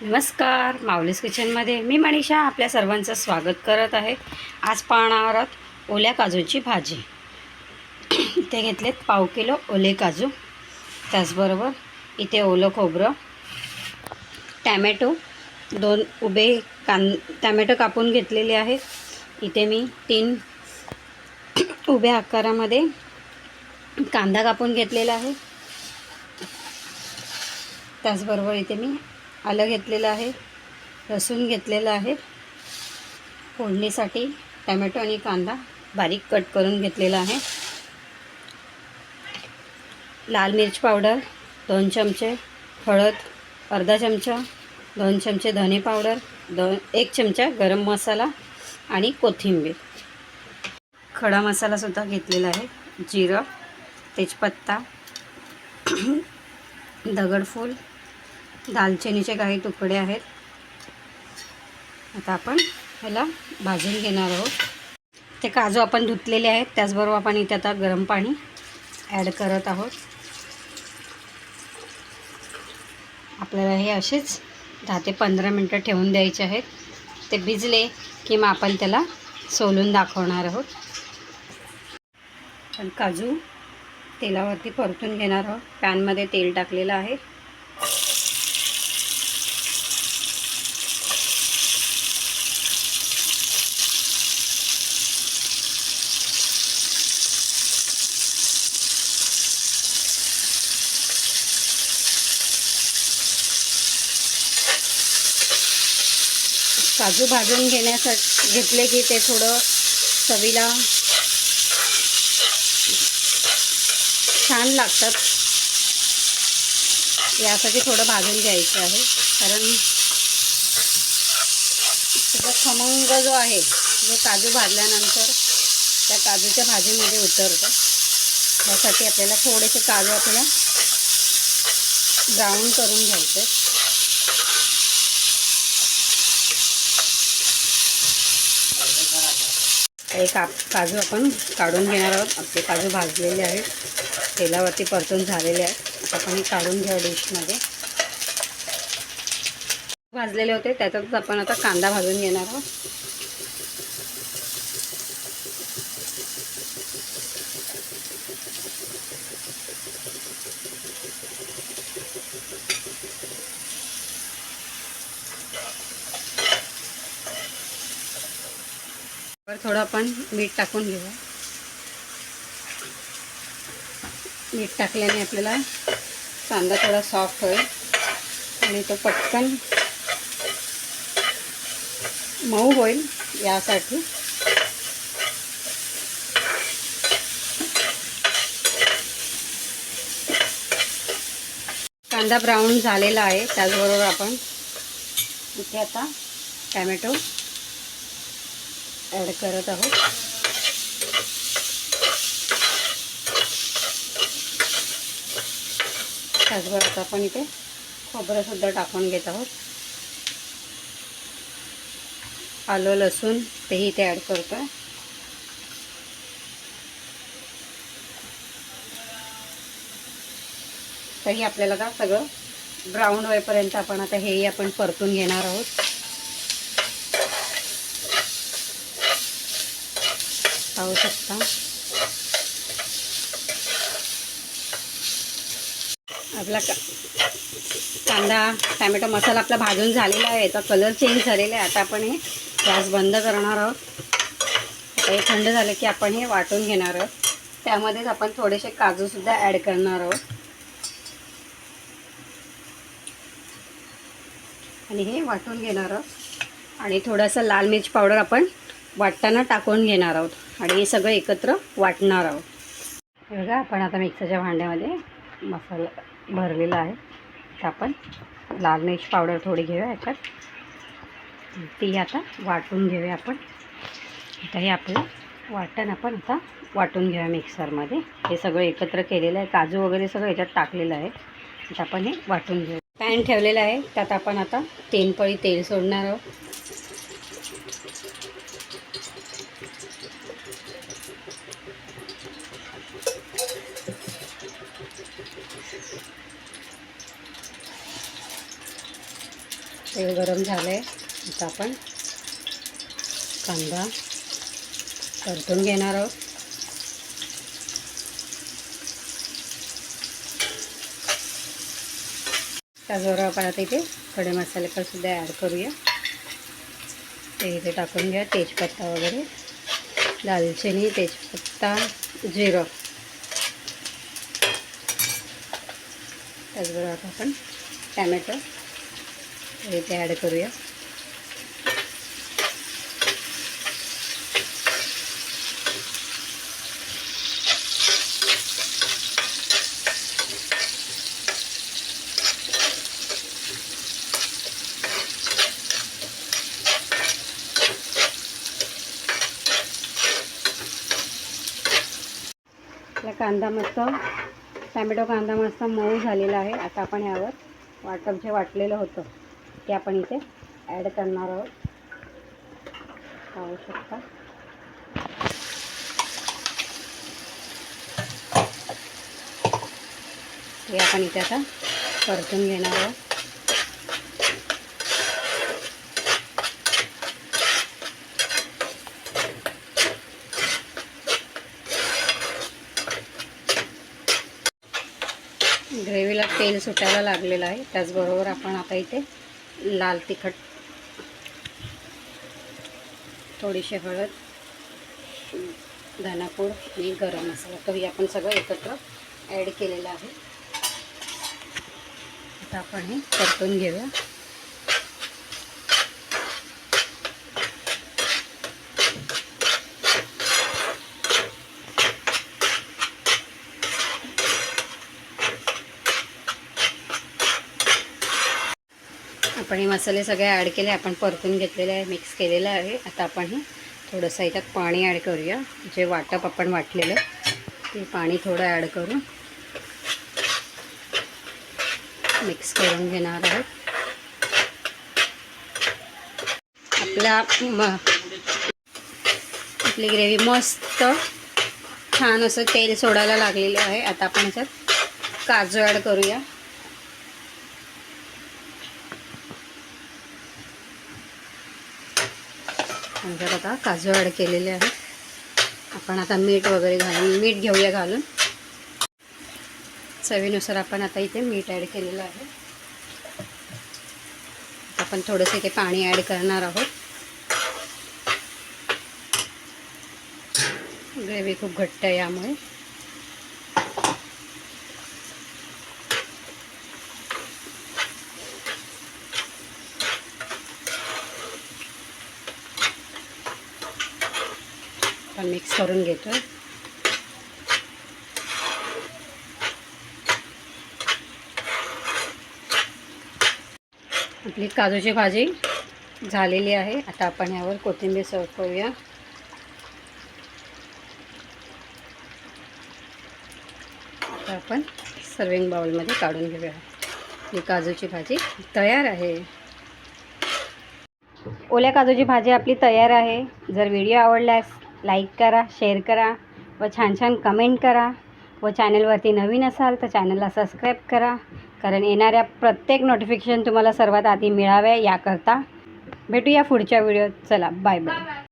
नमस्कार माऊलीस किचनमध्ये मी मनीषा आपल्या सर्वांचं स्वागत करत आहे. आज पाहणार आहोत ओल्या काजूची भाजी. इथे घेतलेत पाव किलो ओले काजू. त्याचबरोबर इथे ओलं खोबरं टॅमॅटो दोन उभे कां टॅमॅटो कापून घेतलेले आहे इथे मी तीन उभ्या आकारामध्ये कांदा कापून घेतलेला आहे. त्याचबरोबर इथे मी आलं घेतलेलं आहे लसूण घेतलेलं आहे फोडणीसाठी टमॅटो आणि कांदा बारीक कट करून घेतलेला आहे. लाल मिरच पावडर दोन चमचे हळद अर्धा चमचा दोन चमचे धने पावडर दोन एक चमचा गरम मसाला आणि कोथिंबीर. खडा मसालासुद्धा घेतलेला आहे जिरं तेजपत्ता दगडफूल दालचिनीचे काही तुकडे आहेत. आता आपण ह्याला भाजून घेणार आहोत. ते काजू आपण धुतलेले आहेत त्याचबरोबर आपण इथे आता गरम पाणी ॲड करत आहोत. आपल्याला हे असेच दहा ते पंधरा मिनटं ठेवून द्यायचे आहेत. ते भिजले की मग आपण त्याला सोलून दाखवणार आहोत. पण काजू तेलावरती परतून घेणार आहोत. पॅनमध्ये तेल टाकलेलं आहे. काजू भाजून घेण्यासाठी घेतले की ते थोडं चवीला छान लागतात. यासाठी थोडं भाजून घ्यायचं आहे. कारण त्याचा खमंग जो आहे जो काजू भाजल्यानंतर त्या काजूच्या भाजीमध्ये उतरतं. त्यासाठी आपल्याला थोडेसे काजू आपल्याला ब्राऊन करून घ्यायचे एक काप काजू आपण काढून घेणार आहोत. आपले काजू भाजलेले आहेत. तेलावरती परतून झालेले आहेत. आपण हे काढून घ्या डिशमध्ये. भाजलेले होते. त्याच्यातच आपण आता कांदा भाजून घेणार आहोत. थोडं आपण मीठ टाकून घेऊया. मीठ टाकल्याने आपल्याला कांदा थोडा सॉफ्ट होईल आणि तो पटकन मऊ होईल यासाठी. कांदा ब्राऊन झालेला आहे त्याचबरोबर आपण इथे आता टॅमॅटो ॲड करत आहोत. त्याचबरोबर आपण इथे खोबरंसुद्धा टाकून घेत आहोत. आलं लसूण तेही इथे ॲड करतो आहे तरी आपल्याला का सगळं ब्राऊन होईपर्यंत आपण आता हेही आपण परतून घेणार आहोत. पाहू शकता. आपला का कांदा टॅमॅटो मसाला आपला भाजून झालेला आहे. याचा कलर चेंज झालेला आहे. आता आपण हे गॅस बंद करणार आहोत. आता हे थंड झालं की आपण हे वाटून घेणार आहोत. त्यामध्येच आपण थोडेसे काजूसुद्धा ॲड करणार आहोत. आणि हे वाटून घेणार आहोत. आणि थोडंसं लाल मिरची पावडर आपण वाटताना टाकून घेणार आहोत आणि हे सगळं एकत्र वाटणार आहोत. बघा आपण आता मिक्सरच्या भांड्यामध्ये मसाला भरलेला आहे. तर आपण लाल मिर्च पावडर थोडी घेऊया याच्यात. ती आता वाटून घेऊया आपण. आता हे आपलं वाटण आपण आता वाटून घेऊया मिक्सरमध्ये. हे सगळं एकत्र केलेलं आहे. काजू वगैरे सगळं याच्यात टाकलेलं आहे. आता आपण हे वाटून घेऊया. पॅन ठेवलेला आहे. त्यात आपण आता तेलपळी तेल सोडणार आहोत. तेल गरम झालं आहे आता आपण कांदा परतून घेणार आहोत. त्याचबरोबर आपण आता इथे खडे मसाले पण सुद्धा ॲड करूया. ते इथे टाकून घ्या तेजपत्ता वगैरे. दालचिनी तेजपत्ता जिरं. त्याचबरोबर आपण टॅमॅटो. इथे ॲड करूया. कांदा मस्त टॅमॅटो कांदा मस्त मऊ झालेला आहे. आता आपण ह्यावर वाटप जे वाटलेलं होतं. ते आपण इथे ॲड करणार आहोत. पाहू शकता. ते आपण इथे आता परतून घेणार आहोत. ग्रेव्हीला तेल सुटायला लागलेलं आहे. त्याचबरोबर आपण आता इथे लाल तिखट थोडीशी हळद धनापूड आणि गरम मसाला. तर हे आपण सगळं एकत्र ॲड केलेलं आहे. आता आपण हे परतून घेऊया. आपण हे मसाले सगळे ॲड केले आपण परतून घेतलेले आहे मिक्स केलेलं आहे. आता आपण हे थोडंसं याच्यात पाणी ॲड करूया. जे वाटप आपण वाटलेलं ते पाणी थोडं ॲड करून मिक्स करून घेणार आहोत. आपला म आपली ग्रेव्ही मस्त छान असं तेल सोडायला लागलेलं आहे. आता आपण याच्यात काजू ॲड करूया. नंतर आता काजू ॲड केलेले आहेत. आपण आता मीठ वगैरे घालून मीठ घेऊया घालून. चवीनुसार आपण आता इथे मीठ ॲड केलेलं आहे. आपण थोडंसं इथे पाणी ॲड करणार आहोत. ग्रेव्ही खूप घट्ट आहे यामुळे. आपण मिक्स करून घेतो आपली काजूची भाजी झालेली आहे. आता आपण यावर कोथिंबीर सर्व करूया. आता आपण सर्विंग बाउलमध्ये काढून घेऊया. ही काजूची भाजी तयार आहे. ओल्या काजूची भाजी आपली तयार आहे. जर व्हिडिओ आवडल्यास लाईक करा शेअर करा व छान छान कमेंट करा. व चॅनलवरती नवीन असाल तर चॅनलला सबस्क्राईब करा. कारण येणाऱ्या प्रत्येक नोटिफिकेशन तुम्हाला सर्वात आधी मिळाव्या याकरता. भेटूया पुढच्या व्हिडिओत चला बाय बाय